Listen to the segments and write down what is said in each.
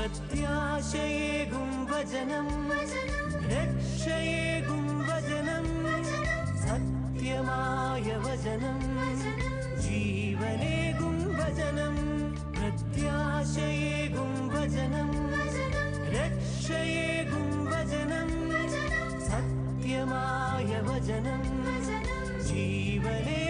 प्रत्याशये गुम्भजनम् रक्षये गुम्भजनम् सत्यमाय वचनम् जीवने गुम्भजनम् प्रत्याशये गुम्भजनम् रक्षये गुम्भजनम् सत्यमाय वचनम् जीवने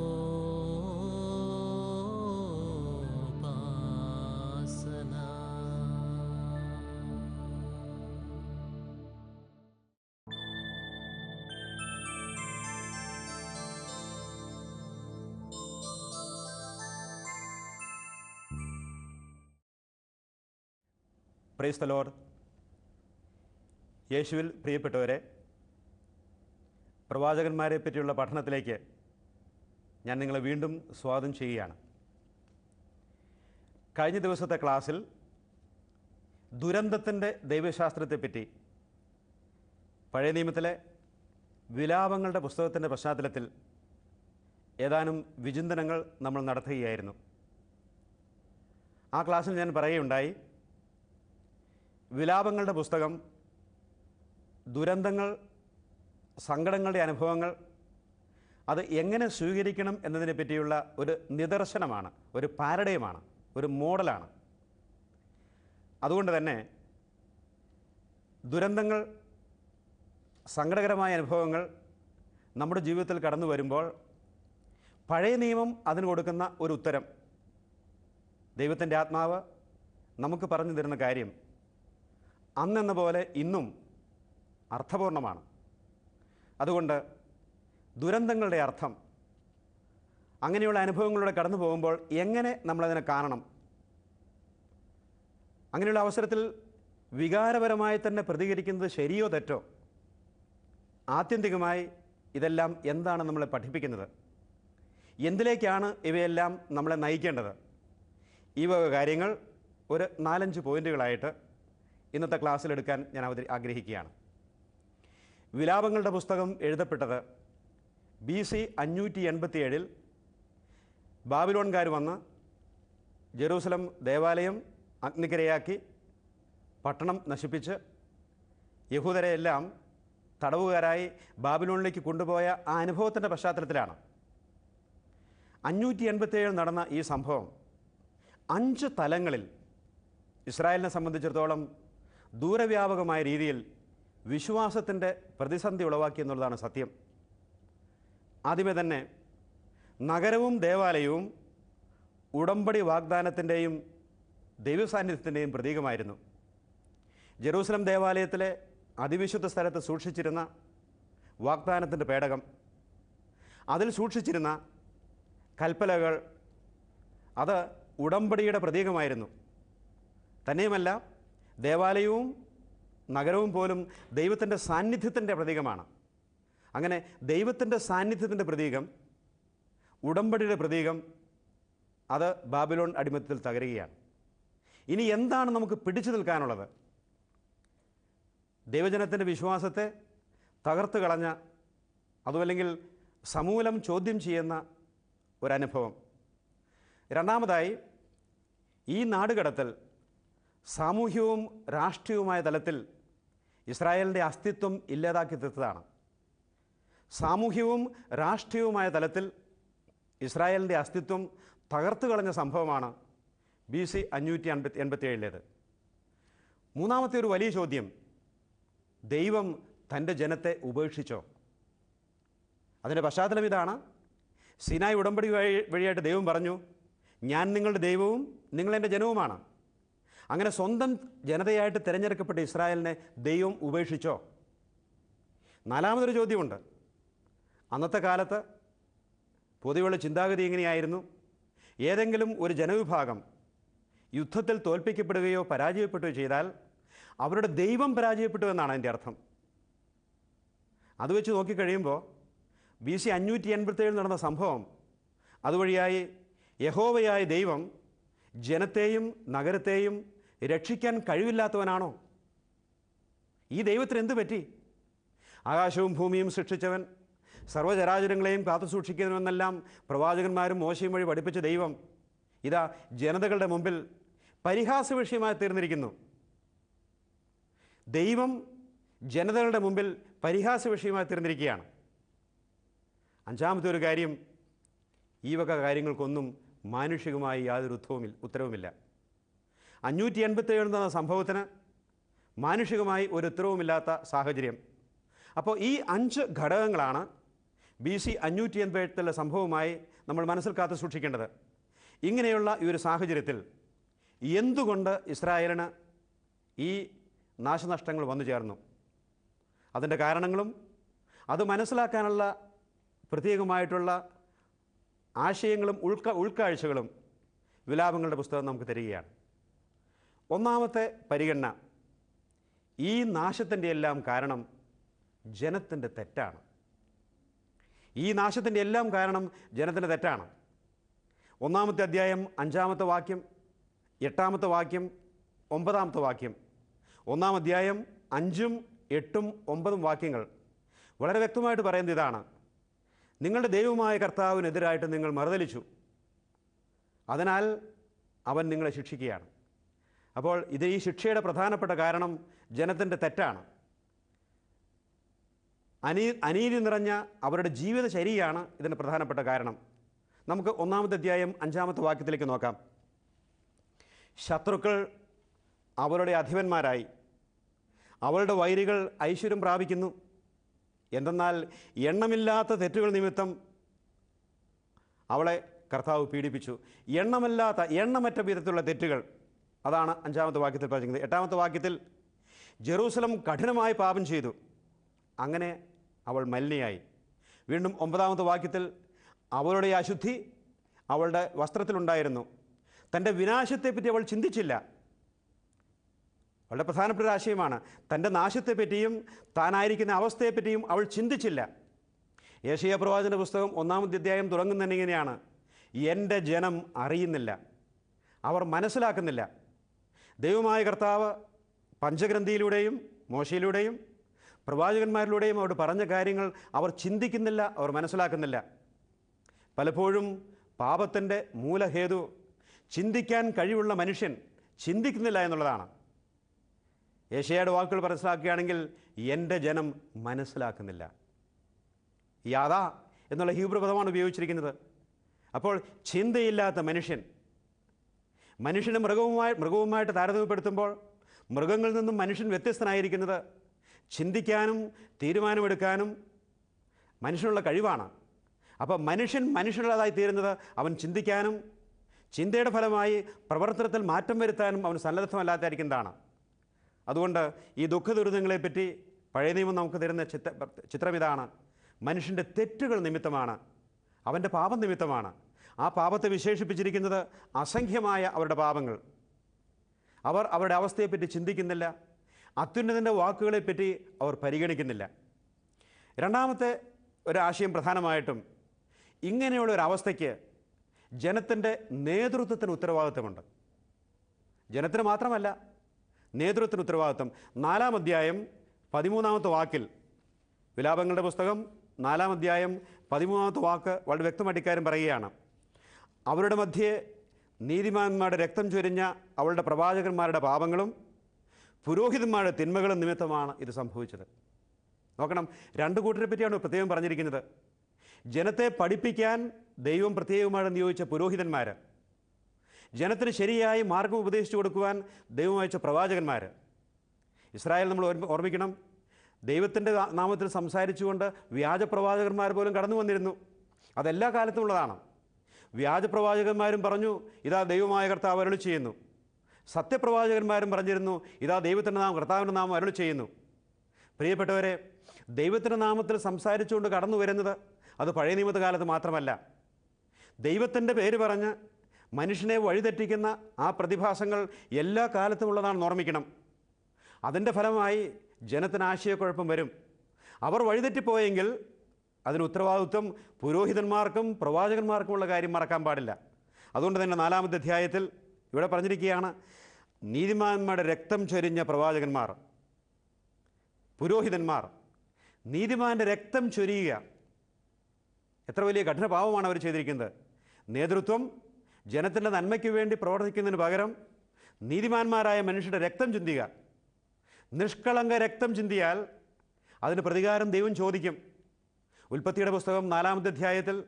പ്രൈസ് ദ ലോർഡ് യേശുവിൽ പ്രിയപ്പെട്ടവരെ പ്രവാചകന്മാരെ പറ്റിയുള്ള പഠനത്തിലേക്ക് ഞാൻ നിങ്ങളെ വീണ്ടും സ്വാഗതം ചെയ്യുകയാണ്. കഴിഞ്ഞ ദിവസത്തെ ക്ലാസ്സിൽ ദുരന്തത്തിന്റെ ദൈവശാസ്ത്രത്തെപ്പറ്റി പഴയ നിയമത്തിലെ വിലാപങ്ങളുടെ പുസ്തകത്തിന്റെ പശ്ചാത്തലത്തിൽ ഏതാനും വിചിന്തനങ്ങൾ നമ്മൾ നടത്തുകയായിരുന്നു. ആ ക്ലാസ്സിൽ ഞാൻ പറയുകയുണ്ടായി വിലാപങ്ങളുടെ പുസ്തകം ദുരന്തങ്ങൾ സങ്കടങ്ങളുടെ അനുഭവങ്ങൾ അത് എങ്ങനെ സ്വീകരിക്കണം എന്നതിനെ പറ്റിയുള്ള ഒരു നിദർശനമാണ് ഒരു പാരഡയമാണ് ഒരു മോഡലാണ്. അതുകൊണ്ട് തന്നെ ദുരന്തങ്ങൾ സങ്കടകരമായ അനുഭവങ്ങൾ നമ്മുടെ ജീവിതത്തിൽ കടന്നു വരുമ്പോൾ പഴയ നിയമം അതിന് കൊടുക്കുന്ന ഒരു ഉത്തരം. ദൈവത്തിന്റെ ആത്മാവ് നമുക്ക് പറഞ്ഞു തരുന്ന കാര്യം അന്നെന്ന പോലെ ഇന്നും അർത്ഥപൂർണമാണ്. അതുകൊണ്ട് ദുരന്തങ്ങളുടെ അർത്ഥം അങ്ങനെയുള്ള അനുഭവങ്ങളിലൂടെ കടന്നു പോകുമ്പോൾ എങ്ങനെ നമ്മളതിനെ കാണണം? അങ്ങനെയുള്ള അവസരത്തിൽ വികാരപരമായി തന്നെ പ്രതികരിക്കുന്നത് ശരിയോ തെറ്റോ? ആത്യന്തികമായി ഇതെല്ലാം എന്താണ് നമ്മളെ പഠിപ്പിക്കുന്നത്? എന്തിലേക്കാണ് ഇവയെല്ലാം നമ്മളെ നയിക്കേണ്ടത്? ഈ വക കാര്യങ്ങൾ ഒരു നാലഞ്ച് പോയിന്റുകളായിട്ട് ഇന്നത്തെ ക്ലാസ്സിലെടുക്കാൻ ഞാൻ അവതരി ആഗ്രഹിക്കുകയാണ്. വിലാപങ്ങളുടെ പുസ്തകം എഴുതപ്പെട്ടത് ബി സി അഞ്ഞൂറ്റി എൺപത്തിയേഴിൽ ബാബിലോൺകാർ വന്ന് ജെറൂസലം ദേവാലയം അഗ്നിക്കരയാക്കി പട്ടണം നശിപ്പിച്ച് യഹൂദരെയെല്ലാം തടവുകാരായി ബാബിലോണിലേക്ക് കൊണ്ടുപോയ ആ അനുഭവത്തിന്റെ പശ്ചാത്തലത്തിലാണ്. അഞ്ഞൂറ്റി എൺപത്തിയേഴിൽ നടന്ന ഈ സംഭവം അഞ്ച് തലങ്ങളിൽ ഇസ്രായേലിനെ സംബന്ധിച്ചിടത്തോളം ദൂരവ്യാപകമായ രീതിയിൽ വിശ്വാസത്തിന്റെ പ്രതിസന്ധി ഉളവാക്കി എന്നുള്ളതാണ് സത്യം. ആദ്യമേ തന്നെ നഗരവും ദേവാലയവും ഉടമ്പടി വാഗ്ദാനത്തിന്റെയും ദൈവസാന്നിധ്യത്തിന്റെയും പ്രതീകമായിരുന്നു. ജെറൂസലം ദേവാലയത്തിലെ അതിവിശുദ്ധ സ്ഥലത്ത് സൂക്ഷിച്ചിരുന്ന വാഗ്ദാനത്തിന്റെ പേടകം അതിൽ സൂക്ഷിച്ചിരുന്ന കൽപ്പലകൾ അത് ഉടമ്പടിയുടെ പ്രതീകമായിരുന്നു. തന്നെയുമല്ല ദേവാലയവും നഗരവും പോലും ദൈവത്തിന്റെ സാന്നിധ്യത്തിന്റെ പ്രതീകമാണ്. അങ്ങനെ ദൈവത്തിന്റെ സാന്നിധ്യത്തിന്റെ പ്രതീകം ഉടമ്പടിയുടെ പ്രതീകം അത് ബാബിലോൺ അടിമത്തത്തിൽ തകരുകയാണ്. ഇനി എന്താണ് നമുക്ക് പിടിച്ചു നിൽക്കാനുള്ളത്? ദൈവജനത്തിന്റെ വിശ്വാസത്തെ തകർത്ത് കളഞ്ഞ അതുമല്ലെങ്കിൽ സമൂലം ചോദ്യം ചെയ്യുന്ന ഒരനുഭവം രണ്ടാമതായി ഈ നാടുകടത്തൽ സാമൂഹ്യവും രാഷ്ട്രീയവുമായ തലത്തിൽ ഇസ്രായേലിന്റെ അസ്തിത്വം ഇല്ലാതാക്കി തീർത്തതാണ്. സാമൂഹ്യവും രാഷ്ട്രീയവുമായ തലത്തിൽ ഇസ്രായേലിന്റെ അസ്തിത്വം തകർത്തു കളഞ്ഞ സംഭവമാണ് ബി സി അഞ്ഞൂറ്റി അൻപത്തി എൺപത്തി ഏഴിലേത് മൂന്നാമത്തെ ഒരു വലിയ ചോദ്യം ദൈവം തന്റെ ജനത്തെ ഉപേക്ഷിച്ചോ? അതിന്റെ പശ്ചാത്തലം ഇതാണ്. സിനായ് ഉടമ്പടി വഴി വഴിയായിട്ട് ദൈവം പറഞ്ഞു ഞാൻ നിങ്ങളുടെ ദൈവവും നിങ്ങളെന്റെ ജനവുമാണ്. അങ്ങനെ സ്വന്തം ജനതയായിട്ട് തിരഞ്ഞെടുക്കപ്പെട്ട ഇസ്രായേലിനെ ദൈവം ഉപേക്ഷിച്ചോ? നാലാമതൊരു ചോദ്യമുണ്ട്. അന്നത്തെ കാലത്ത് പൊതുവെയുള്ള ചിന്താഗതി എങ്ങനെയായിരുന്നു? ഏതെങ്കിലും ഒരു ജനവിഭാഗം യുദ്ധത്തിൽ തോൽപ്പിക്കപ്പെടുകയോ പരാജയപ്പെടുകയോ ചെയ്താൽ അവരുടെ ദൈവം പരാജയപ്പെട്ടു എന്നാണ് അതിന്റെ അർത്ഥം. അത് വെച്ച് നോക്കിക്കഴിയുമ്പോൾ ബി സി അഞ്ഞൂറ്റി എൺപത്തേഴ് നടന്ന സംഭവം അതുവഴിയായി യഹോവയായ ദൈവം ജനത്തെയും നഗരത്തെയും രക്ഷിക്കാൻ കഴിവില്ലാത്തവനാണോ? ഈ ദൈവത്തിന് എന്ത് പറ്റി? ആകാശവും ഭൂമിയും സൃഷ്ടിച്ചവൻ സർവചരാചരങ്ങളെയും കാത്തു സൂക്ഷിക്കുന്നവെന്നെല്ലാം പ്രവാചകന്മാരും മോശയും വഴി പഠിപ്പിച്ച ദൈവം ഇതാ ജനതകളുടെ മുമ്പിൽ പരിഹാസ വിഷയമായി തീർന്നിരിക്കുന്നു. ദൈവം ജനതകളുടെ മുമ്പിൽ പരിഹാസ വിഷയമായി തീർന്നിരിക്കുകയാണ്. അഞ്ചാമത്തെ ഒരു കാര്യം ഈ വക കാര്യങ്ങൾക്കൊന്നും മാനുഷികമായി യാതൊരു ഉത്തരവുമില്ല. അഞ്ഞൂറ്റി എൺപത്തേഴ് എന്ന സംഭവത്തിന് മാനുഷികമായി ഒരു ഉത്തരവുമില്ലാത്ത സാഹചര്യം. അപ്പോൾ ഈ അഞ്ച് ഘടകങ്ങളാണ് ബി സി അഞ്ഞൂറ്റി എൺപത്തിലെ സംഭവമായി നമ്മൾ മനസ്സിൽ കാത്തു സൂക്ഷിക്കേണ്ടത്. ഇങ്ങനെയുള്ള ഈ ഒരു സാഹചര്യത്തിൽ എന്തുകൊണ്ട് ഇസ്രായേലിന് ഈ നാശനഷ്ടങ്ങൾ വന്നു ചേർന്നു? അതിന്റെ കാരണങ്ങളും അത് മനസ്സിലാക്കാനുള്ള പ്രത്യേകമായിട്ടുള്ള ആശയങ്ങളും ഉൾക്ക ഉൾക്കാഴ്ചകളും വിലാപങ്ങളുടെ പുസ്തകം നമുക്ക് തരികയാണ്. ഒന്നാമത്തെ പരിഗണന ഈ നാശത്തിന്റെ എല്ലാം കാരണം ജനത്തിന്റെ തെറ്റാണ്. ഈ നാശത്തിന്റെ എല്ലാം കാരണം ജനത്തിന്റെ തെറ്റാണ്. ഒന്നാമത്തെ അധ്യായം അഞ്ചാമത്തെ വാക്യം എട്ടാമത്തെ വാക്യം ഒമ്പതാമത്തെ വാക്യം ഒന്നാം അധ്യായം അഞ്ചും എട്ടും ഒമ്പതും വാക്യങ്ങൾ വളരെ വ്യക്തമായിട്ട് പറയുന്നത് ഇതാണ്. നിങ്ങളുടെ ദൈവമായ കർത്താവിനെതിരായിട്ട് നിങ്ങൾ മറുതലിച്ചു. അതിനാൽ അവൻ നിങ്ങളെ ശിക്ഷിക്കുകയാണ്. അപ്പോൾ ഇത് ഈ ശിക്ഷയുടെ പ്രധാനപ്പെട്ട കാരണം ജനത്തിന്റെ തെറ്റാണ്. അനീ അനീതി നിറഞ്ഞ അവരുടെ ജീവിത ശരിയാണ് ഇതിന് പ്രധാനപ്പെട്ട കാരണം. നമുക്ക് ഒന്നാമത്തെ അധ്യായം അഞ്ചാമത്തെ വാക്യത്തിലേക്ക് നോക്കാം. ശത്രുക്കൾ അവരുടെ അധിപന്മാരായി. അവളുടെ വൈരികൾ ഐശ്വര്യം പ്രാപിക്കുന്നു. എന്തെന്നാൽ എണ്ണമില്ലാത്ത തെറ്റുകൾ നിമിത്തം അവളെ കർത്താവ് പീഡിപ്പിച്ചു. എണ്ണമല്ലാത്ത എണ്ണമറ്റ വിധത്തിലുള്ള തെറ്റുകൾ അതാണ് അഞ്ചാമത്തെ വാക്യത്തിൽ പറഞ്ഞിരിക്കുന്നത്. എട്ടാമത്തെ വാക്യത്തിൽ ജെറൂസലം കഠിനമായി പാപം ചെയ്തു. അങ്ങനെ അവൾ മലിനയായി. വീണ്ടും ഒമ്പതാമത്തെ വാക്യത്തിൽ അവളുടെ അശുദ്ധി അവളുടെ വസ്ത്രത്തിലുണ്ടായിരുന്നു. തന്റെ വിനാശത്തെപ്പറ്റി അവൾ ചിന്തിച്ചില്ല. വളരെ പ്രധാനപ്പെട്ട ഒരു ആശയമാണ്. തന്റെ നാശത്തെപ്പറ്റിയും താനായിരിക്കുന്ന അവസ്ഥയെപ്പറ്റിയും അവൾ ചിന്തിച്ചില്ല. ഏഷ്യ പ്രവാചന പുസ്തകം ഒന്നാമത്തെ അധ്യായം തുടങ്ങുന്നതിനെങ്ങനെയാണ് എന്റെ ജനം അറിയുന്നില്ല. അവർ മനസ്സിലാക്കുന്നില്ല. ദൈവമായ കർത്താവ് പഞ്ചഗ്രന്ഥിയിലൂടെയും മോശയിലൂടെയും പ്രവാചകന്മാരിലൂടെയും അവർ പറഞ്ഞ കാര്യങ്ങൾ അവർ ചിന്തിക്കുന്നില്ല അവർ മനസ്സിലാക്കുന്നില്ല. പലപ്പോഴും പാപത്തിന്റെ മൂലഹേതു ചിന്തിക്കാൻ കഴിവുള്ള മനുഷ്യൻ ചിന്തിക്കുന്നില്ല എന്നുള്ളതാണ്. ഏഷ്യയുടെ വാക്കുകൾ മനസ്സിലാക്കുകയാണെങ്കിൽ എന്റെ ജനം മനസ്സിലാക്കുന്നില്ല. യാതാ എന്നുള്ള ഹീബ്രു പദമാണ് ഉപയോഗിച്ചിരിക്കുന്നത്. അപ്പോൾ ചിന്തയില്ലാത്ത മനുഷ്യൻ മനുഷ്യനെ മൃഗവുമായി മൃഗവുമായിട്ട് താരതമ്യപ്പെടുത്തുമ്പോൾ മൃഗങ്ങളിൽ നിന്നും മനുഷ്യൻ വ്യത്യസ്തനായിരിക്കുന്നത് ചിന്തിക്കാനും തീരുമാനമെടുക്കാനും മനുഷ്യനുള്ള കഴിവാണ്. അപ്പോൾ മനുഷ്യൻ മനുഷ്യനുള്ളതായി തീരുന്നത് അവൻ ചിന്തിക്കാനും ചിന്തയുടെ ഫലമായി പ്രവർത്തനത്തിൽ മാറ്റം വരുത്താനും അവൻ സന്നദ്ധമല്ലാത്തായിരിക്കുന്നതാണ് അതുകൊണ്ട് ഈ ദുഃഖ ദുരിതങ്ങളെപ്പറ്റി പഴയ നിയമം നമുക്ക് തരുന്ന ചിത്ര ചിത്രം ഇതാണ്. മനുഷ്യന്റെ തെറ്റുകൾ നിമിത്തമാണ്. അവന്റെ പാപം നിമിത്തമാണ്. ആ പാപത്തെ വിശേഷിപ്പിച്ചിരിക്കുന്നത് അസംഖ്യമായ അവരുടെ പാപങ്ങൾ. അവർ അവരുടെ അവസ്ഥയെപ്പറ്റി ചിന്തിക്കുന്നില്ല. അത്യുന്നതിന്റെ വാക്കുകളെപ്പറ്റി അവർ പരിഗണിക്കുന്നില്ല. രണ്ടാമത്തെ ഒരാശയം പ്രധാനമായിട്ടും ഇങ്ങനെയുള്ള ഒരു അവസ്ഥയ്ക്ക് ജനത്തിന്റെ നേതൃത്വത്തിന് ഉത്തരവാദിത്വമുണ്ട്. ജനത്തിന് മാത്രമല്ല നേതൃത്വത്തിന് ഉത്തരവാദിത്വം. നാലാം അധ്യായം പതിമൂന്നാമത്തെ വാക്കിൽ വിലാപങ്ങളുടെ പുസ്തകം നാലാം അധ്യായം പതിമൂന്നാമത്തെ വാക്ക് വളരെ വ്യക്തമായിട്ട് ഇക്കാര്യം പറയുകയാണ്. അവരുടെ മധ്യേ നീതിമാന്മാരുടെ രക്തം ചൊരിഞ്ഞ അവളുടെ പ്രവാചകന്മാരുടെ പാപങ്ങളും പുരോഹിതന്മാരുടെ തിന്മകളും നിമിത്തമാണ് ഇത് സംഭവിച്ചത്. നോക്കണം രണ്ട് കൂട്ടരെ പറ്റിയാണ് പ്രത്യേകം പറഞ്ഞിരിക്കുന്നത്. ജനത്തെ പഠിപ്പിക്കാൻ ദൈവം പ്രത്യേകമായി നിയോഗിച്ച പുരോഹിതന്മാർ ജനത്തിന് ശരിയായി മാർഗം ഉപദേശിച്ചു കൊടുക്കുവാൻ ദൈവം അയച്ച പ്രവാചകന്മാർ ഇസ്രായേൽ നമ്മൾ ഓർമ്മിക്കണം ദൈവത്തിന്റെ നാമത്തിൽ സംസാരിച്ചുകൊണ്ട് വ്യാജ പ്രവാചകന്മാർ പോലും കടന്നു വന്നിരുന്നു. അതെല്ലാ കാലത്തും ഉള്ളതാണ്. വ്യാജ പ്രവാചകന്മാരും പറഞ്ഞു ഇതാ ദൈവമായ കർത്താവ് അരുളി ചെയ്യുന്നു. സത്യപ്രവാചകന്മാരും പറഞ്ഞിരുന്നു ഇതാ ദൈവത്തിന്റെ നാമം കർത്താവിന്റെ നാമം അരുളി ചെയ്യുന്നു. പ്രിയപ്പെട്ടവരെ ദൈവത്തിന്റെ നാമത്തിൽ സംസാരിച്ചുകൊണ്ട് കടന്നു വരുന്നത് അത് പഴയ നിയമത്തെ കാലത്ത് മാത്രമല്ല. ദൈവത്തിന്റെ പേര് പറഞ്ഞ് മനുഷ്യനെ വഴിതെറ്റിക്കുന്ന ആ പ്രതിഭാസങ്ങൾ എല്ലാ കാലത്തും ഉള്ളതാണെന്ന് ഓർമ്മിക്കണം. അതിന്റെ ഫലമായി ജനത്തിന് ആശയക്കുഴപ്പം വരും. അവർ വഴിതെറ്റിപ്പോയെങ്കിൽ അതിന് ഉത്തരവാദിത്വം പുരോഹിതന്മാർക്കും പ്രവാചകന്മാർക്കുമുള്ള കാര്യം മറക്കാൻ പാടില്ല. അതുകൊണ്ട് തന്നെ നാലാമത്തെ അധ്യായത്തിൽ ഇവിടെ പറഞ്ഞിരിക്കുകയാണ് നീതിമാന്മാരുടെ രക്തം ചൊരിഞ്ഞ പ്രവാചകന്മാർ പുരോഹിതന്മാർ നീതിമാന്റെ രക്തം ചൊരിയുക. എത്ര വലിയ കഠിന പാവമാണ് അവർ ചെയ്തിരിക്കുന്നത്. നേതൃത്വം ജനത്തിന്റെ നന്മയ്ക്ക് വേണ്ടി പ്രവർത്തിക്കുന്നതിന് പകരം നീതിമാന്മാരായ മനുഷ്യരുടെ രക്തം ചിന്തിക്കുക നിഷ്കളങ്ക രക്തം ചിന്തിയാൽ അതിന് പ്രതികാരം ദൈവം ചോദിക്കും. ഉൽപ്പത്തിയുടെ പുസ്തകം നാലാമത്തെ അധ്യായത്തിൽ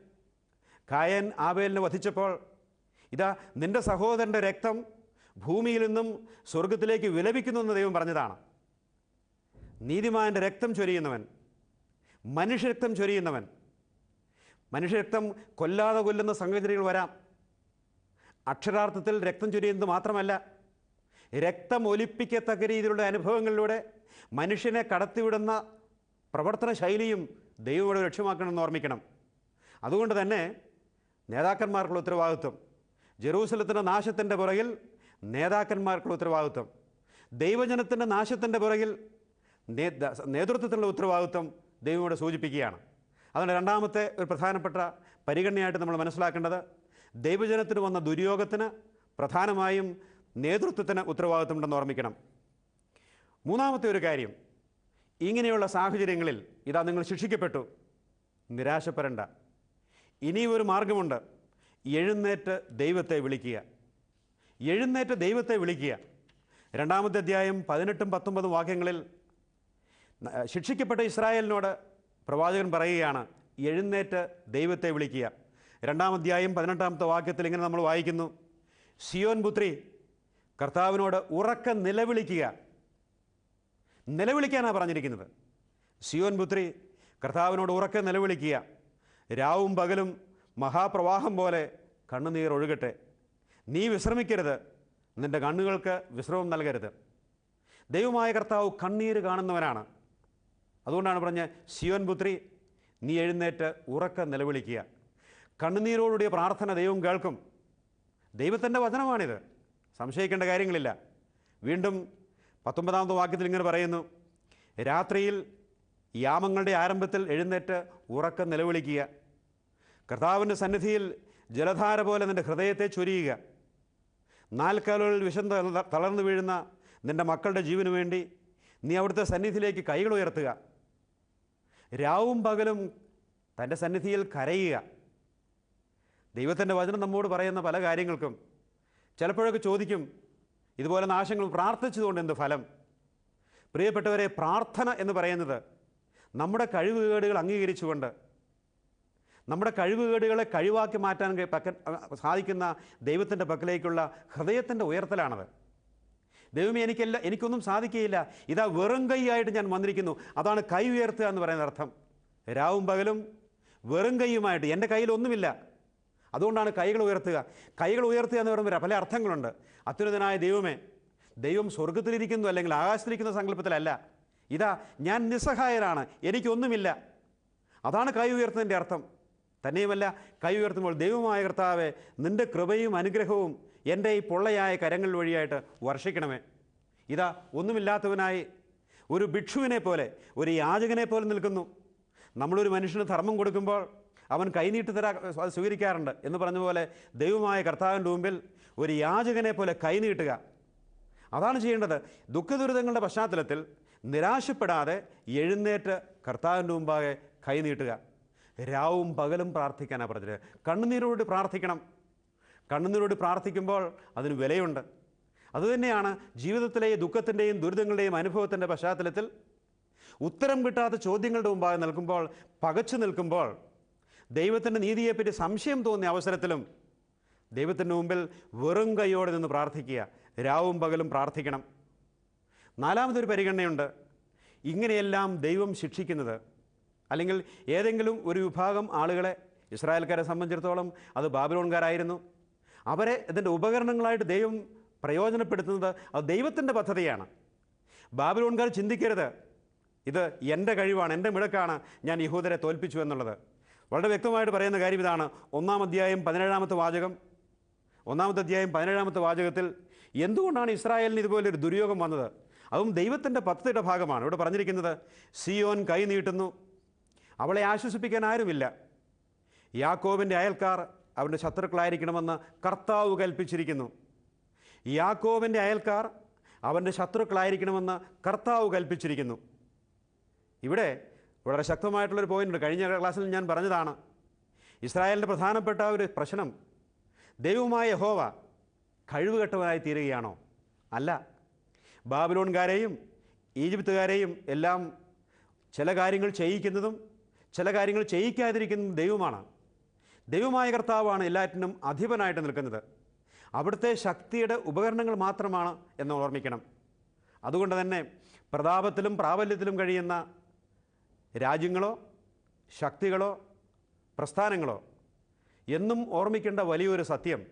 കായൻ ആബേലിനെ വധിച്ചപ്പോൾ ഇതാ നിന്റെ സഹോദരന്റെ രക്തം ഭൂമിയിൽ നിന്നും സ്വർഗത്തിലേക്ക് വിലപിക്കുന്നു എന്ന് ദൈവം പറഞ്ഞതാണ്. നീതിമാന്റെ രക്തം ചൊരിയുന്നവൻ മനുഷ്യരക്തം ചൊരിയുന്നവൻ. മനുഷ്യരക്തം കൊല്ലാതെ കൊല്ലുന്ന സംഗതികൾ വരാം. അക്ഷരാർത്ഥത്തിൽ രക്തം ചൊരിയുന്നത് മാത്രമല്ല രക്തം ഒലിപ്പിക്കത്തക്ക രീതിയിലുള്ള അനുഭവങ്ങളിലൂടെ മനുഷ്യനെ കടത്തിവിടുന്ന പ്രവർത്തന ശൈലിയും ദൈവം ഇവിടെ ലക്ഷ്യമാക്കണമെന്ന് ഓർമ്മിക്കണം. അതുകൊണ്ട് തന്നെ നേതാക്കന്മാർക്കുള്ള ഉത്തരവാദിത്വം. ജെറൂസലത്തിന്റെ നാശത്തിന്റെ പുറകിൽ നേതാക്കന്മാർക്കുള്ള ഉത്തരവാദിത്വം. ദൈവജനത്തിന്റെ നാശത്തിന്റെ പുറകിൽ നേതൃത്വത്തിനുള്ള ഉത്തരവാദിത്വം ദൈവം ഇവിടെ സൂചിപ്പിക്കുകയാണ്. അതുകൊണ്ട് രണ്ടാമത്തെ ഒരു പ്രധാനപ്പെട്ട പരിഗണനയായിട്ട് നമ്മൾ മനസ്സിലാക്കേണ്ടത് ദൈവജനത്തിന് വന്ന ദുര്യോഗത്തിന് പ്രധാനമായും നേതൃത്വത്തിന് ഉത്തരവാദിത്വമുണ്ടെന്ന് ഓർമ്മിക്കണം. മൂന്നാമത്തെ ഒരു കാര്യം ഇങ്ങനെയുള്ള സാഹചര്യങ്ങളിൽ ഇതാ നിങ്ങൾ ശിക്ഷിക്കപ്പെട്ടു. നിരാശപ്പെടേണ്ട. ഇനിയും ഒരു മാർഗമുണ്ട്. എഴുന്നേറ്റ് ദൈവത്തെ വിളിക്കുക. എഴുന്നേറ്റ് ദൈവത്തെ വിളിക്കുക. രണ്ടാമത്തെ അധ്യായം പതിനെട്ടും പത്തൊമ്പതും വാക്യങ്ങളിൽ ശിക്ഷിക്കപ്പെട്ട ഇസ്രായേലിനോട് പ്രവാചകൻ പറയുകയാണ് എഴുന്നേറ്റ് ദൈവത്തെ വിളിക്കുക. രണ്ടാം അധ്യായം പതിനെട്ടാമത്തെ വാക്യത്തിൽ ഇങ്ങനെ നമ്മൾ വായിക്കുന്നു. സിയോൻ പുത്രി കർത്താവിനോട് ഉറക്ക നിലവിളിക്കുക. നിലവിളിക്കാനാണ് പറഞ്ഞിരിക്കുന്നത്. സിയോൻ പുത്രി കർത്താവിനോട് ഉറക്കെ നിലവിളിക്കുക. രാവും പകലും മഹാപ്രവാഹം പോലെ കണ്ണുനീർ ഒഴുകട്ടെ. നീ വിശ്രമിക്കരുത്. നിന്റെ കണ്ണുകൾക്ക് വിശ്രമം നൽകരുത്. ദൈവമായ കർത്താവ് കണ്ണീര് കാണുന്നവനാണ്. അതുകൊണ്ടാണ് പറഞ്ഞ സിയോൻ പുത്രി നീ എഴുന്നേറ്റ് ഉറക്ക നിലവിളിക്കുക. കണ്ണുനീരോടുകൂടിയ പ്രാർത്ഥന ദൈവം കേൾക്കും. ദൈവത്തിന്റെ വചനമാണിത്. സംശയിക്കേണ്ട കാര്യങ്ങളില്ല. വീണ്ടും പത്തൊമ്പതാമത്തെ വാക്യത്തിൽ ഇങ്ങനെ പറയുന്നു രാത്രിയിൽ യാമങ്ങളുടെ ആരംഭത്തിൽ എഴുന്നേറ്റ് ഉറക്കം നിലവിളിക്കുക. കർത്താവിന്റെ സന്നിധിയിൽ ജലധാര പോലെ നിന്റെ ഹൃദയത്തെ ചൊരിയുക. നാൽക്കാലുകളിൽ തള- തളർന്നു വീഴുന്ന നിന്റെ മക്കളുടെ ജീവന് വേണ്ടി നീ അവിടുത്തെ സന്നിധിയിലേക്ക് കൈകൾ ഉയർത്തുക. രാവും പകലും തന്റെ സന്നിധിയിൽ കരയുക. ദൈവത്തിന്റെ വചനം നമ്മോട് പറയുന്ന പല കാര്യങ്ങൾക്കും ചിലപ്പോഴൊക്കെ ചോദിക്കും ഇതുപോലെ നാശങ്ങൾ പ്രാർത്ഥിച്ചതുകൊണ്ട് എന്ത് ഫലം? പ്രിയപ്പെട്ടവരെ പ്രാർത്ഥന എന്ന് പറയുന്നത് നമ്മുടെ കഴിവുകേടുകൾ അംഗീകരിച്ചുകൊണ്ട് നമ്മുടെ കഴിവുകേടുകളെ കഴിവാക്കി മാറ്റാൻ പക്ക- സാധിക്കുന്ന ദൈവത്തിന്റെ പക്കലേക്കുള്ള ഹൃദയത്തിന്റെ ഉയർത്തലാണത്. ദൈവമേ എനിക്കല്ല എനിക്കൊന്നും സാധിക്കുകയില്ല. ഇതാ വെറും കൈയായിട്ട് ഞാൻ വന്നിരിക്കുന്നു. അതാണ് കൈ ഉയർത്തുക എന്ന് പറയുന്ന അർത്ഥം. രാവും പകലും വെറും കൈയുമായിട്ട്. എന്റെ കയ്യിലൊന്നുമില്ല അതുകൊണ്ടാണ് കൈകൾ ഉയർത്തുക. കൈകൾ ഉയർത്തുക എന്ന് പറയുമ്പോൾ പല അർത്ഥങ്ങളുണ്ട്. അത്യുന്നതനായ ദൈവമേ ദൈവം സ്വർഗത്തിലിരിക്കുന്നു അല്ലെങ്കിൽ ആകാശത്തിലിരിക്കുന്ന സങ്കല്പത്തിലല്ല. ഇതാ ഞാൻ നിസ്സഹായനാണ് എനിക്കൊന്നുമില്ല. അതാണ് കൈ ഉയർത്തുന്നതിന്റെ അർത്ഥം. തന്നെയുമല്ല കൈ ഉയർത്തുമ്പോൾ ദൈവമായ കർത്താവെ നിന്റെ കൃപയും അനുഗ്രഹവും എന്റെ ഈ പൊള്ളയായ കരങ്ങൾ വഴിയായിട്ട് വർഷിക്കണമേ. ഇതാ ഒന്നുമില്ലാത്തവനായി ഒരു ഭിക്ഷുവിനെ പോലെ ഒരു യാചകനെ പോലെ നിൽക്കുന്നു. നമ്മളൊരു മനുഷ്യന് ധർമ്മം കൊടുക്കുമ്പോൾ അവൻ കൈനീട്ടി തരാ അത് സ്വീകരിക്കാറുണ്ട്. എന്ന് പറഞ്ഞ പോലെ ദൈവമായ കർത്താവിന്റെ മുമ്പിൽ ഒരു യാചകനെ പോലെ കൈനീട്ടുക അതാണ് ചെയ്യേണ്ടത്. ദുഃഖദുരിതങ്ങളുടെ പശ്ചാത്തലത്തിൽ നിരാശപ്പെടാതെ എഴുന്നേറ്റ് കർത്താവിന്റെ മുമ്പാകെ കൈനീട്ടുക രാവും പകലും പ്രാർത്ഥിക്കാനാണ് പറഞ്ഞത്. കണ്ണുനീരോട് പ്രാർത്ഥിക്കണം. കണ്ണുനീരോട് പ്രാർത്ഥിക്കുമ്പോൾ അതിന് വിലയുണ്ട്. അതുതന്നെയാണ് ജീവിതത്തിലെ ദുഃഖത്തിന്റെയും ദുരിതങ്ങളുടെയും അനുഭവത്തിന്റെ പശ്ചാത്തലത്തിൽ ഉത്തരം കിട്ടാത്ത ചോദ്യങ്ങളുടെ മുമ്പാകെ നിൽക്കുമ്പോൾ പകച്ചു നിൽക്കുമ്പോൾ ദൈവത്തിന്റെ നീതിയെപ്പറ്റി സംശയം തോന്നിയ അവസരത്തിലും ദൈവത്തിന്റെ മുമ്പിൽ വെറും കൈയോടെ നിന്ന് പ്രാർത്ഥിക്കുക. രാവും പകലും പ്രാർത്ഥിക്കണം. നാലാമതൊരു പരിഗണനയുണ്ട്. ഇങ്ങനെയെല്ലാം ദൈവം ശിക്ഷിക്കുന്നത്. അല്ലെങ്കിൽ ഏതെങ്കിലും ഒരു വിഭാഗം ആളുകളെ ഇസ്രായേൽക്കാരെ സംബന്ധിച്ചിടത്തോളം അത് ബാബിലോൺകാരായിരുന്നു. അവരെ ഇതിന്റെ ഉപകരണങ്ങളായിട്ട് ദൈവം പ്രയോജനപ്പെടുത്തുന്നത് അത് ദൈവത്തിന്റെ പദ്ധതിയാണ്. ബാബിലോൺകാർ ചിന്തിക്കരുത്. ഇത് എന്റെ കഴിവാണ് എന്റെ മിടുക്കാണ് ഞാൻ യഹൂദരെ തോൽപ്പിച്ചു എന്നുള്ളത്. വളരെ വ്യക്തമായിട്ട് പറയുന്ന കാര്യം ഇതാണ്. ഒന്നാം അധ്യായം പതിനേഴാമത്തെ വാചകം. ഒന്നാമത്തെ അധ്യായം പതിനേഴാമത്തെ വാചകത്തിൽ എന്തുകൊണ്ടാണ് ഇസ്രായേലിന് ഇതുപോലൊരു ദുര്യോഗം വന്നത്? അതും ദൈവത്തിന്റെ പദ്ധതിയുടെ ഭാഗമാണ്. ഇവിടെ പറഞ്ഞിരിക്കുന്നത് സിയോൻ കൈ നീട്ടുന്നു. അവളെ ആശ്വസിപ്പിക്കാൻ ആരുമില്ല. യാക്കോബിന്റെ അയൽക്കാർ അവന്റെ ശത്രുക്കളായിരിക്കണമെന്ന് കർത്താവ് കൽപ്പിച്ചിരിക്കുന്നു. യാക്കോബിന്റെ അയൽക്കാർ അവന്റെ ശത്രുക്കളായിരിക്കണമെന്ന് കർത്താവ് കൽപ്പിച്ചിരിക്കുന്നു. ഇവിടെ വളരെ ശക്തമായിട്ടുള്ളൊരു പോയിന്റ് കഴിഞ്ഞ ക്ലാസ്സിൽ ഞാൻ പറഞ്ഞതാണ്. ഇസ്രായേലിന്റെ പ്രധാനപ്പെട്ട ഒരു പ്രശ്നം ദൈവമായ ഹോവ കഴിവുകെട്ടവനായി തീരുകയാണോ? അല്ല. ബാബിലോൺകാരെയും ഈജിപ്തുകാരെയും എല്ലാം ചില കാര്യങ്ങൾ ചെയ്യിക്കുന്നതും ചില കാര്യങ്ങൾ ചെയ്യിക്കാതിരിക്കുന്നതും ദൈവമാണ്. ദൈവമായ കർത്താവാണ് എല്ലാറ്റിനും അധിപനായിട്ട് നിൽക്കുന്നത്. അവിടുത്തെ ശക്തിയുടെ ഉപകരണങ്ങൾ മാത്രമാണ് എന്ന് ഓർമ്മിക്കണം. അതുകൊണ്ട് തന്നെ പ്രതാപത്തിലും പ്രാബല്യത്തിലും കഴിയുന്ന രാജ്യങ്ങളോ ശക്തികളോ പ്രസ്ഥാനങ്ങളോ എന്നും ഓർമ്മിക്കേണ്ട വലിയൊരു സത്യം.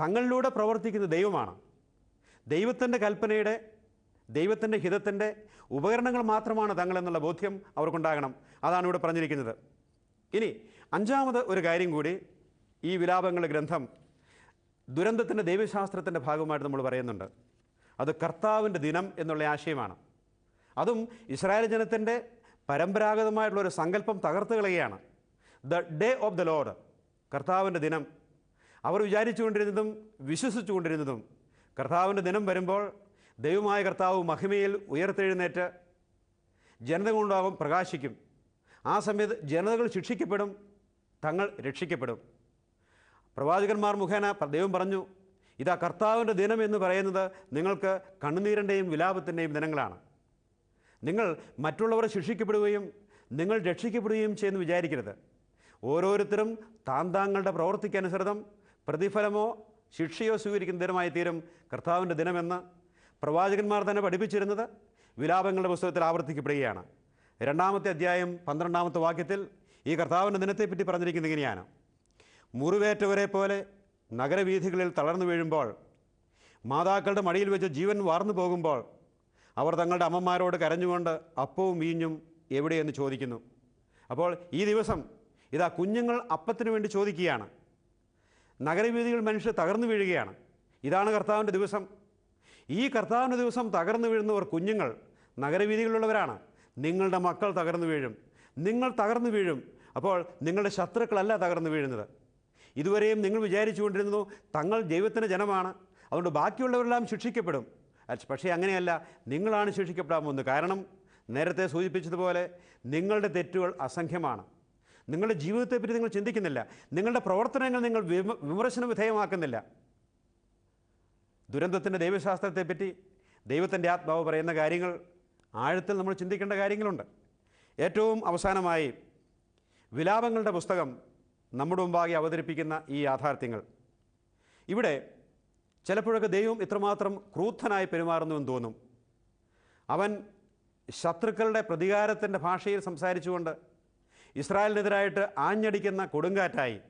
തങ്ങളിലൂടെ പ്രവർത്തിക്കുന്ന ദൈവമാണ്. ദൈവത്തിന്റെ കൽപ്പനയുടെ ദൈവത്തിന്റെ ഹിതത്തിന്റെ ഉപകരണങ്ങൾ മാത്രമാണ് തങ്ങളെന്നുള്ള ബോധ്യം അവർക്കുണ്ടാകണം. അതാണ് ഇവിടെ പറഞ്ഞിരിക്കുന്നത്. ഇനി അഞ്ചാമത് ഒരു കാര്യം കൂടി ഈ വിലാപങ്ങളുടെ ഗ്രന്ഥം ദുരന്തത്തിന്റെ ദൈവശാസ്ത്രത്തിന്റെ ഭാഗമായിട്ട് നമ്മൾ പറയുന്നുണ്ട്. അത് കർത്താവിന്റെ ദിനം എന്നുള്ള ആശയമാണ്. അതും ഇസ്രായേൽ ജനത്തിന്റെ പരമ്പരാഗതമായിട്ടുള്ള ഒരു സങ്കല്പം തകർത്ത് കളയുകയാണ്. The day of the lord കർത്താവിന്റെ ദിനം. അവർ വിചാരിച്ചുകൊണ്ടിരുന്നതും വിശ്വസിച്ചുകൊണ്ടിരുന്നതും കർത്താവിന്റെ ദിനം വരുമ്പോൾ ദൈവമായ കർത്താവ് മഹിമയിൽ ഉയർത്തെഴുന്നേറ്റ് ജനത കൊണ്ടാകും പ്രകാശിക്കും. ആ സമയത്ത് ജനതകൾ ശിക്ഷിക്കപ്പെടും തങ്ങൾ രക്ഷിക്കപ്പെടും. പ്രവാചകന്മാർ മുഖേന ദൈവം പറഞ്ഞു ഇതാ കർത്താവിന്റെ ദിനം എന്ന് പറയുന്നത് നിങ്ങൾക്ക് കണ്ണുനീരന്റെയും വിലാപത്തിന്റെയും ദിനങ്ങളാണ്. നിങ്ങൾ മറ്റുള്ളവർ ശിക്ഷിക്കപ്പെടുകയും നിങ്ങൾ രക്ഷിക്കപ്പെടുകയും ചെയ്യുമെന്ന് വിചാരിക്കരുത്. ഓരോരുത്തരും താൻ താങ്കളുടെ പ്രവൃത്തിക്കനുസൃതം പ്രതിഫലമോ ശിക്ഷയോ സ്വീകരിക്കുന്ന ദിനമായി തീരും കർത്താവിന്റെ ദിനമെന്ന് പ്രവാചകന്മാർ തന്നെ പഠിപ്പിച്ചിരുന്നത് വിലാപങ്ങളുടെ പുസ്തകത്തിൽ ആവർത്തിക്കപ്പെടുകയാണ്. രണ്ടാമത്തെ അധ്യായം പന്ത്രണ്ടാമത്തെ വാക്യത്തിൽ ഈ കർത്താവിന്റെ ദിനത്തെപ്പറ്റി പറഞ്ഞിരിക്കുന്നത് ഇങ്ങനെയാണ്. മുറിവേറ്റവരെ പോലെ നഗരവീഥികളിൽ തളർന്നു വീഴുമ്പോൾ മാതാക്കളുടെ മടിയിൽ വെച്ച് ജീവൻ വാർന്നു പോകുമ്പോൾ അവർ തങ്ങളുടെ അമ്മമാരോട് കരഞ്ഞുകൊണ്ട് അപ്പവും വീഞ്ഞും എവിടെയെന്ന് ചോദിക്കുന്നു. അപ്പോൾ ഈ ദിവസം ഇതാ കുഞ്ഞുങ്ങൾ അപ്പത്തിന് വേണ്ടി ചോദിക്കുകയാണ്. നഗരവീതികൾ മനുഷ്യർ തകർന്നു വീഴുകയാണ്. ഇതാണ് കർത്താവിന്റെ ദിവസം. ഈ കർത്താവിന്റെ ദിവസം തകർന്നു വീഴുന്നവർ കുഞ്ഞുങ്ങൾ നഗരവീതികളിലുള്ളവരാണ് നിങ്ങളുടെ മക്കൾ തകർന്നു വീഴും. നിങ്ങൾ തകർന്നു വീഴും. അപ്പോൾ നിങ്ങളുടെ ശത്രുക്കളല്ല തകർന്നു വീഴുന്നത്. ഇതുവരെയും നിങ്ങൾ വിചാരിച്ചുകൊണ്ടിരുന്നു തങ്ങൾ ദൈവത്തിന്റെ ജനമാണ്. അതുകൊണ്ട് ബാക്കിയുള്ളവരെല്ലാം ശിക്ഷിക്കപ്പെടും. പക്ഷേ അങ്ങനെയല്ല നിങ്ങളാണ് ശിക്ഷിക്കപ്പെടാൻ പോകുന്നത് കാരണം നേരത്തെ സൂചിപ്പിച്ചതുപോലെ നിങ്ങളുടെ തെറ്റുകൾ അസംഖ്യമാണ്. നിങ്ങളുടെ ജീവിതത്തെപ്പറ്റി നിങ്ങൾ ചിന്തിക്കുന്നില്ല. നിങ്ങളുടെ പ്രവർത്തനങ്ങൾ നിങ്ങൾ വിമർശന വിധേയമാക്കുന്നില്ല. ദുരന്തത്തിന്റെ ദൈവശാസ്ത്രത്തെപ്പറ്റി ദൈവത്തിന്റെ ആത്മാവ് പറയുന്ന കാര്യങ്ങൾ ആഴത്തിൽ നമ്മൾ ചിന്തിക്കേണ്ട കാര്യങ്ങളുണ്ട്. ഏറ്റവും അവസാനമായി വിലാപങ്ങളുടെ പുസ്തകം നമ്മുടെ മുമ്പാകെ അവതരിപ്പിക്കുന്ന ഈ യാഥാർത്ഥ്യങ്ങൾ. ഇവിടെ ചിലപ്പോഴൊക്കെ ദൈവം ഇത്രമാത്രം ക്രൂദ്ധനായി പെരുമാറുന്നുവെന്ന് തോന്നും. അവൻ ശത്രുക്കളുടെ പ്രതികാരത്തിന്റെ ഭാഷയിൽ സംസാരിച്ചുകൊണ്ട് ഇസ്രായേലിനെതിരായിട്ട് ആഞ്ഞടിക്കുന്ന കൊടുങ്കാറ്റായി.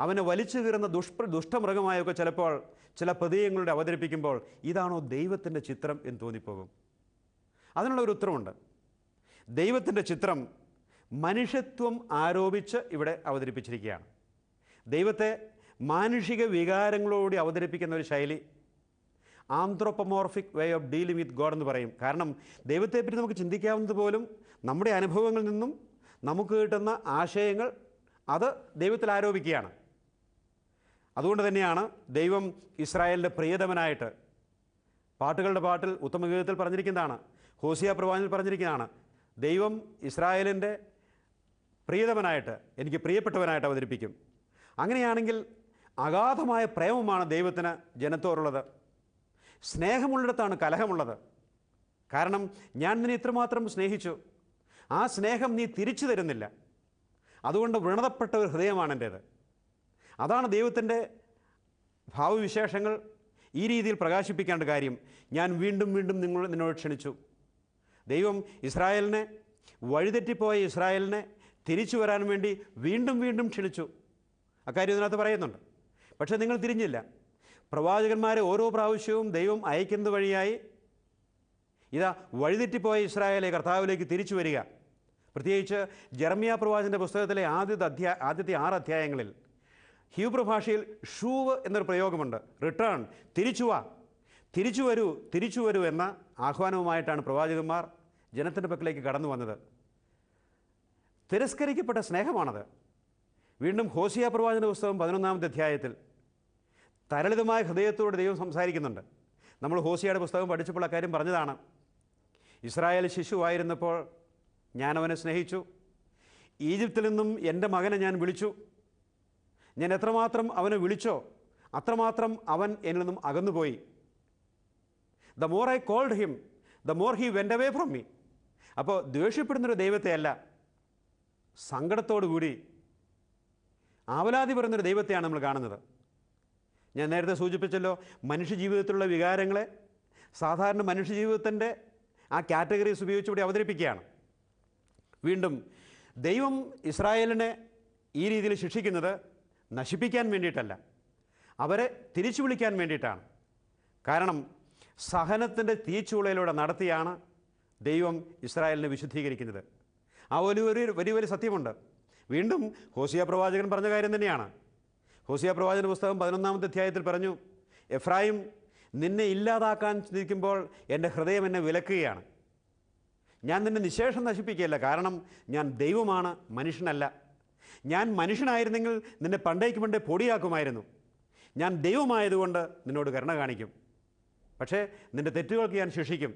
അവനെ വലിച്ചു കീറുന്ന ദുഷ്പ്ര ദുഷ്ടമൃഗമായൊക്കെ ചിലപ്പോൾ ചില പ്രതീയങ്ങളുടെ അവതരിപ്പിക്കുമ്പോൾ ഇതാണോ ദൈവത്തിന്റെ ചിത്രം എന്ന് തോന്നിപ്പോകും. അതിനുള്ള ഒരു ഉത്തരവുണ്ട്. ദൈവത്തിന്റെ ചിത്രം മനുഷ്യത്വം ആരോപിച്ച് ഇവിടെ അവതരിപ്പിച്ചിരിക്കുകയാണ്. ദൈവത്തെ മാനുഷിക വികാരങ്ങളോടി അവതരിപ്പിക്കുന്ന ഒരു ശൈലി. Anthropomorphic way of dealing with God എന്ന് പറയും. കാരണം ദൈവത്തെപ്പറ്റി നമുക്ക് ചിന്തിക്കാവുന്നത് പോലും നമ്മുടെ അനുഭവങ്ങളിൽ നിന്നും നമുക്ക് കിട്ടുന്ന ആശയങ്ങൾ അത് ദൈവത്തിൽ ആരോപിക്കുകയാണ്. അതുകൊണ്ട് തന്നെയാണ് ദൈവം ഇസ്രായേലിന്റെ പ്രിയതമനായിട്ട് പാട്ടുകളുടെ പാട്ടിൽ ഉത്തമഗീതത്തിൽ പറഞ്ഞിരിക്കുന്നതാണ് ഹോസിയ പ്രവാചനിൽ പറഞ്ഞിരിക്കുന്നതാണ് ദൈവം ഇസ്രായേലിന്റെ പ്രിയതമനായിട്ട് എനിക്ക് പ്രിയപ്പെട്ടവനായിട്ട് അവതരിപ്പിക്കും. അങ്ങനെയാണെങ്കിൽ അഗാധമായ പ്രേമമാണ് ദൈവത്തിന് ജനത്തോടുള്ളത്. സ്നേഹമുള്ളിടത്താണ് കലഹമുള്ളത്. കാരണം ഞാൻ നിന്നെ ഇത്രമാത്രം സ്നേഹിച്ചു. ആ സ്നേഹം നീ തിരിച്ചു തരുന്നില്ല. അതുകൊണ്ട് വ്രണതപ്പെട്ട ഒരു ഹൃദയമാണ് എന്റേത് അതാണ് ദൈവത്തിന്റെ ഭാവവിശേഷങ്ങൾ ഈ രീതിയിൽ പ്രകാശിപ്പിക്കേണ്ട കാര്യം. ഞാൻ വീണ്ടും വീണ്ടും നിങ്ങൾ നിന്നോട് ക്ഷണിച്ചു. ദൈവം ഇസ്രായേലിനെ വഴിതെറ്റിപ്പോയ ഇസ്രായേലിനെ തിരിച്ചു വരാൻ വേണ്ടി വീണ്ടും വീണ്ടും ക്ഷണിച്ചു. അക്കാര്യം ഇതിനകത്ത് പറയുന്നുണ്ട്. പക്ഷേ നിങ്ങൾ തിരിഞ്ഞില്ല. പ്രവാചകന്മാരെ ഓരോ പ്രാവശ്യവും ദൈവം അയക്കുന്നത് വഴിയായി ഇതാ വഴിതെറ്റിപ്പോയ ഇസ്രായേലെ കർത്താവിലേക്ക് തിരിച്ചു വരിക. പ്രത്യേകിച്ച് ജർമിയ പ്രവാചന്റെ പുസ്തകത്തിലെ ആദ്യത്തെ അധ്യായ ആദ്യത്തെ ആറ് അധ്യായങ്ങളിൽ ഹീബ്രു ഭാഷയിൽ ഷൂവ് എന്നൊരു പ്രയോഗമുണ്ട്. റിട്ടേൺ തിരിച്ചു വാ. തിരിച്ചു വരൂ തിരിച്ചു വരൂ എന്ന ആഹ്വാനവുമായിട്ടാണ് പ്രവാചകന്മാർ ജനത്തിന്റെ പക്കലേക്ക് കടന്നു വന്നത്. തിരസ്കരിക്കപ്പെട്ട സ്നേഹമാണത്. വീണ്ടും ഹോസിയ പ്രവാചന പുസ്തകം പതിനൊന്നാമത്തെ അധ്യായത്തിൽ തരളിതമായ ഹൃദയത്തോട് ദൈവം സംസാരിക്കുന്നുണ്ട്. നമ്മൾ ഹോസിയയുടെ പുസ്തകം പഠിച്ചപ്പോൾ അക്കാര്യം പറഞ്ഞതാണ്. ഇസ്രായേൽ ശിശുവായിരുന്നപ്പോൾ ഞാൻ അവനെ സ്നേഹിച്ചു. ഈജിപ്തിൽ നിന്നും എന്റെ മകനെ ഞാൻ വിളിച്ചു. ഞാൻ എത്രമാത്രം അവനെ വിളിച്ചോ അത്രമാത്രം അവൻ എന്നിൽ നിന്നും അകന്നുപോയി. The more I called him the more he went away from me അപ്പോൾ ദേഷ്യപ്പെടുന്നൊരു ദൈവത്തെയല്ല സങ്കടത്തോടു കൂടി ആവലാതി പറയുന്നൊരു ദൈവത്തെയാണ് നമ്മൾ കാണുന്നത്. ഞാൻ നേരത്തെ സൂചിപ്പിച്ചല്ലോ മനുഷ്യ ജീവിതത്തിലുള്ള വികാരങ്ങളെ സാധാരണ മനുഷ്യ ജീവിതത്തിന്റെ ആ കാറ്റഗറീസ് ഉപയോഗിച്ചുകൂടി അവതരിപ്പിക്കുകയാണ്. വീണ്ടും ദൈവം ഇസ്രായേലിനെ ഈ രീതിയിൽ ശിക്ഷിക്കുന്നത് നശിപ്പിക്കാൻ വേണ്ടിയിട്ടല്ല അവരെ തിരിച്ചു വിളിക്കാൻ വേണ്ടിയിട്ടാണ്. കാരണം സഹനത്തിന്റെ തീച്ചുളയിലൂടെ നടത്തിയാണ് ദൈവം ഇസ്രായേലിനെ വിശുദ്ധീകരിക്കുന്നത്. ആ ഒരു വലിയ വലിയ സത്യമുണ്ട്. വീണ്ടും ഹോസിയ പ്രവാചകൻ പറഞ്ഞ കാര്യം തന്നെയാണ്. ഹോസിയ പ്രവാചന പുസ്തകം പതിനൊന്നാമത്തെ അധ്യായത്തിൽ പറഞ്ഞു എഫ്രായിം നിന്നെ ഇല്ലാതാക്കാൻ ചിന്തിക്കുമ്പോൾ എന്റെ ഹൃദയം എന്നെ വിലക്കുകയാണ്. ഞാൻ നിന്നെ നിശേഷം നശിപ്പിക്കുകയല്ല കാരണം ഞാൻ ദൈവമാണ് മനുഷ്യനല്ല. ഞാൻ മനുഷ്യനായിരുന്നെങ്കിൽ നിന്നെ പണ്ടേക്ക് പണ്ടേ പൊടിയാക്കുമായിരുന്നു. ഞാൻ ദൈവമായതുകൊണ്ട് നിന്നോട് കരുണ കാണിക്കും. പക്ഷേ നിന്റെ തെറ്റുകൾക്ക് ഞാൻ ശിക്ഷിക്കും.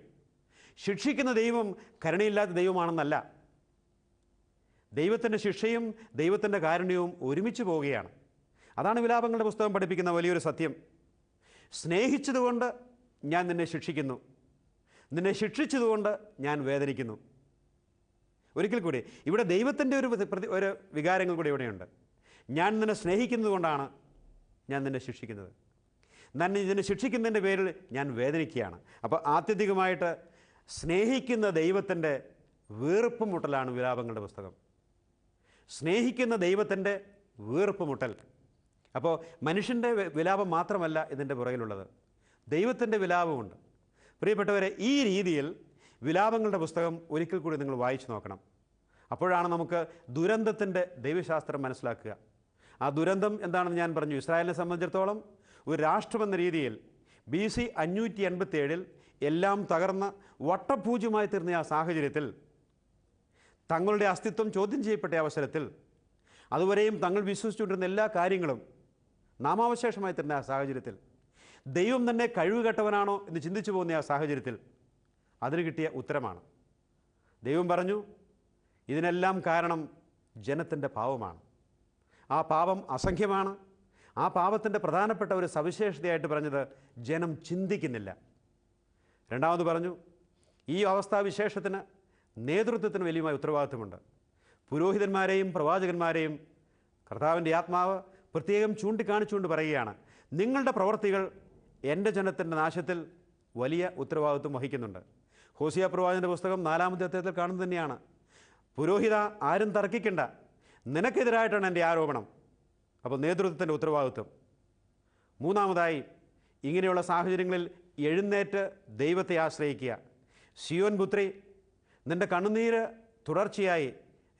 ശിക്ഷിക്കുന്ന ദൈവം കരുണയില്ലാത്ത ദൈവമാണെന്നല്ല. ദൈവത്തിന്റെ ശിക്ഷയും ദൈവത്തിന്റെ കാരുണ്യവും ഒരുമിച്ച് പോവുകയാണ്. അതാണ് വിലാപങ്ങളുടെ പുസ്തകം പഠിപ്പിക്കുന്ന വലിയൊരു സത്യം. സ്നേഹിച്ചതുകൊണ്ട് ഞാൻ നിന്നെ ശിക്ഷിക്കുന്നു. നിന്നെ ശിക്ഷിച്ചതുകൊണ്ട് ഞാൻ വേദനിക്കുന്നു. ഒരിക്കൽ കൂടി ഇവിടെ ദൈവത്തിന്റെ ഒരു പ്രതി ഒരു വികാരങ്ങൾ കൂടി ഇവിടെയുണ്ട്. ഞാൻ നിന്നെ സ്നേഹിക്കുന്നതുകൊണ്ടാണ് ഞാൻ നിന്നെ ശിക്ഷിക്കുന്നത്. നന്നെ നിന്നെ ശിക്ഷിക്കുന്നതിന്റെ പേരിൽ ഞാൻ വേദനിക്കുകയാണ്. അപ്പോൾ ആത്യന്തികമായിട്ട് സ്നേഹിക്കുന്ന ദൈവത്തിന്റെ വീർപ്പ് മുട്ടലാണ് വിലാപങ്ങളുടെ പുസ്തകം. സ്നേഹിക്കുന്ന ദൈവത്തിന്റെ വീർപ്പ് മുട്ടൽ. അപ്പോൾ മനുഷ്യന്റെ വിലാപം മാത്രമല്ല ഇതിന്റെ പുറകിലുള്ളത്. ദൈവത്തിന്റെ വിലാപമുണ്ട്. പ്രിയപ്പെട്ടവരെ ഈ രീതിയിൽ വിലാപങ്ങളുടെ പുസ്തകം ഒരിക്കൽ കൂടി നിങ്ങൾ വായിച്ചു നോക്കണം. അപ്പോഴാണ് നമുക്ക് ദുരന്തത്തിന്റെ ദൈവശാസ്ത്രം മനസ്സിലാക്കുക. ആ ദുരന്തം എന്താണെന്ന് ഞാൻ പറഞ്ഞു. ഇസ്രായേലിനെ സംബന്ധിച്ചിടത്തോളം ഒരു രാഷ്ട്രമെന്ന രീതിയിൽ ബി സി അഞ്ഞൂറ്റി എൺപത്തേഴിൽ എല്ലാം തകർന്ന് വട്ടപൂജ്യമായി തീർന്ന ആ സാഹചര്യത്തിൽ തങ്ങളുടെ അസ്തിത്വം ചോദ്യം ചെയ്യപ്പെട്ട അവസരത്തിൽ അതുവരെയും തങ്ങൾ വിശ്വസിച്ചുകൊണ്ടിരുന്ന എല്ലാ കാര്യങ്ങളും നാമാവശേഷമായി തരുന്ന ആ സാഹചര്യത്തിൽ. ദൈവം തന്നെ കഴിവ് കെട്ടവനാണോ എന്ന് ചിന്തിച്ചു പോകുന്ന ആ സാഹചര്യത്തിൽ അതിന് കിട്ടിയ ഉത്തരമാണ്. ദൈവം പറഞ്ഞു ഇതിനെല്ലാം കാരണം ജനത്തിന്റെ പാവമാണ് ആ പാപം അസംഖ്യമാണ്. ആ പാപത്തിന്റെ പ്രധാനപ്പെട്ട ഒരു സവിശേഷതയായിട്ട് പറഞ്ഞത് ജനം ചിന്തിക്കുന്നില്ല. രണ്ടാമത് പറഞ്ഞു ഈ അവസ്ഥാവിശേഷത്തിന് നേതൃത്വത്തിന് വലിയ ഉത്തരവാദിത്വമുണ്ട്. പുരോഹിതന്മാരെയും പ്രവാചകന്മാരെയും കർത്താവിന്റെ ആത്മാവ് പ്രത്യേകം ചൂണ്ടിക്കാണിച്ചുകൊണ്ട് പറയുകയാണ്. നിങ്ങളുടെ പ്രവർത്തികൾ എന്റെ ജനത്തിന്റെ നാശത്തിൽ വലിയ ഉത്തരവാദിത്വം വഹിക്കുന്നുണ്ട്. ഹോസിയ പ്രവാചന്റെ പുസ്തകം നാലാമത്തെ അധ്യായത്തിൽ കാണുന്നത് തന്നെയാണ്. പുരോഹിത ആരും തർക്കിക്കണ്ട. നിനക്കെതിരായിട്ടാണ് എന്റെ ആരോപണം. അപ്പോൾ നേതൃത്വത്തിന്റെ ഉത്തരവാദിത്വം. മൂന്നാമതായി ഇങ്ങനെയുള്ള സാഹചര്യങ്ങളിൽ എഴുന്നേറ്റ് ദൈവത്തെ ആശ്രയിക്കുക. സിയോൻ പുത്രി നിന്റെ കണ്ണുനീര് തുടർച്ചയായി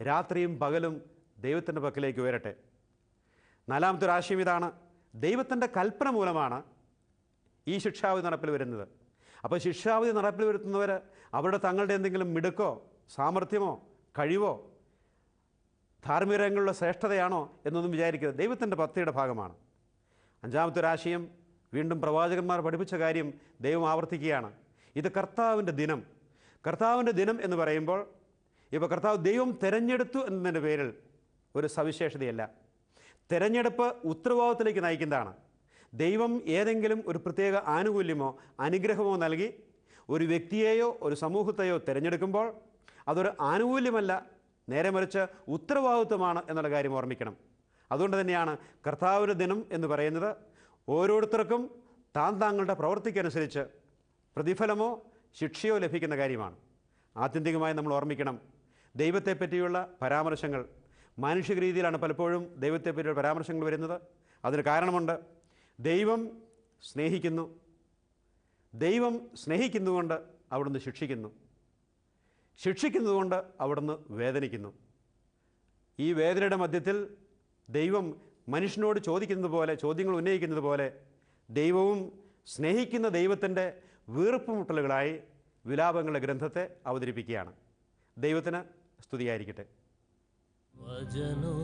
രാത്രിയും പകലും ദൈവത്തിന്റെ പക്കലേക്ക് ഉയരട്ടെ. നാലാമത്തെ ഒരു ആശയം ഇതാണ്. ദൈവത്തിന്റെ കൽപ്പന മൂലമാണ് ഈ ശിക്ഷാവിധി നടപ്പിൽ വരുന്നത്. അപ്പോൾ ശിക്ഷാവിധി നടപ്പിൽ വരുത്തുന്നവർ അവരുടെ തങ്ങളുടെ എന്തെങ്കിലും മിടുക്കോ സാമർഥ്യമോ കഴിവോ ധാർമ്മികരംഗങ്ങളുടെ ശ്രേഷ്ഠതയാണോ എന്നൊന്നും വിചാരിക്കരുത്. ദൈവത്തിന്റെ പദ്ധതിയുടെ ഭാഗമാണ്. അഞ്ചാമത്തെ ഒരു ആശയം വീണ്ടും പ്രവാചകന്മാർ പഠിപ്പിച്ച കാര്യം ദൈവം ആവർത്തിക്കുകയാണ്. ഇത് കർത്താവിന്റെ ദിനം. കർത്താവിന്റെ ദിനം എന്ന് പറയുമ്പോൾ ഇപ്പോൾ കർത്താവ് ദൈവം തിരഞ്ഞെടുത്തു എന്നതിന്റെ പേരിൽ ഒരു സവിശേഷതയല്ല. തിരഞ്ഞെടുപ്പ് ഉത്തരവാദിത്തത്തിലേക്ക് നയിക്കുന്നതാണ്. ദൈവം ഏതെങ്കിലും ഒരു പ്രത്യേക ആനുകൂല്യമോ അനുഗ്രഹമോ നൽകി ഒരു വ്യക്തിയെയോ ഒരു സമൂഹത്തെയോ തിരഞ്ഞെടുക്കുമ്പോൾ അതൊരു ആനുകൂല്യമല്ല നേരെ മറിച്ച് ഉത്തരവാദിത്വമാണ് എന്നുള്ള കാര്യം ഓർമ്മിക്കണം. അതുകൊണ്ട് തന്നെയാണ് കർത്താവിന്റെ ദിനം എന്ന് പറയുന്നത് ഓരോരുത്തർക്കും താൻ താങ്കളുടെ പ്രവൃത്തിക്കനുസരിച്ച് പ്രതിഫലമോ ശിക്ഷയോ ലഭിക്കുന്ന കാര്യമാണ്. ആത്യന്തികമായി നമ്മൾ ഓർമ്മിക്കണം ദൈവത്തെപ്പറ്റിയുള്ള പരാമർശങ്ങൾ മാനുഷിക രീതിയിലാണ് പലപ്പോഴും ദൈവത്തെപ്പറ്റിയുള്ള പരാമർശങ്ങൾ വരുന്നത്. അതിന് കാരണമുണ്ട്. ദൈവം സ്നേഹിക്കുന്നു. ദൈവം സ്നേഹിക്കുന്നതുകൊണ്ട് അവിടുന്ന് ശിക്ഷിക്കുന്നു. ശിക്ഷിക്കുന്നതുകൊണ്ട് അവിടുന്ന് വേദനിക്കുന്നു. ഈ വേദനയുടെ മധ്യത്തിൽ ദൈവം മനുഷ്യനോട് ചോദിക്കുന്നത് പോലെ ചോദ്യങ്ങൾ ഉന്നയിക്കുന്നത് പോലെ ദൈവവും സ്നേഹിക്കുന്ന ദൈവത്തിന്റെ വീർപ്പുമുട്ടലുകളായി വിലാപങ്ങളുടെ ഗ്രന്ഥത്തെ അവതരിപ്പിക്കുകയാണ്. ദൈവത്തിന് സ്തുതിയായിരിക്കട്ടെ. വചനോ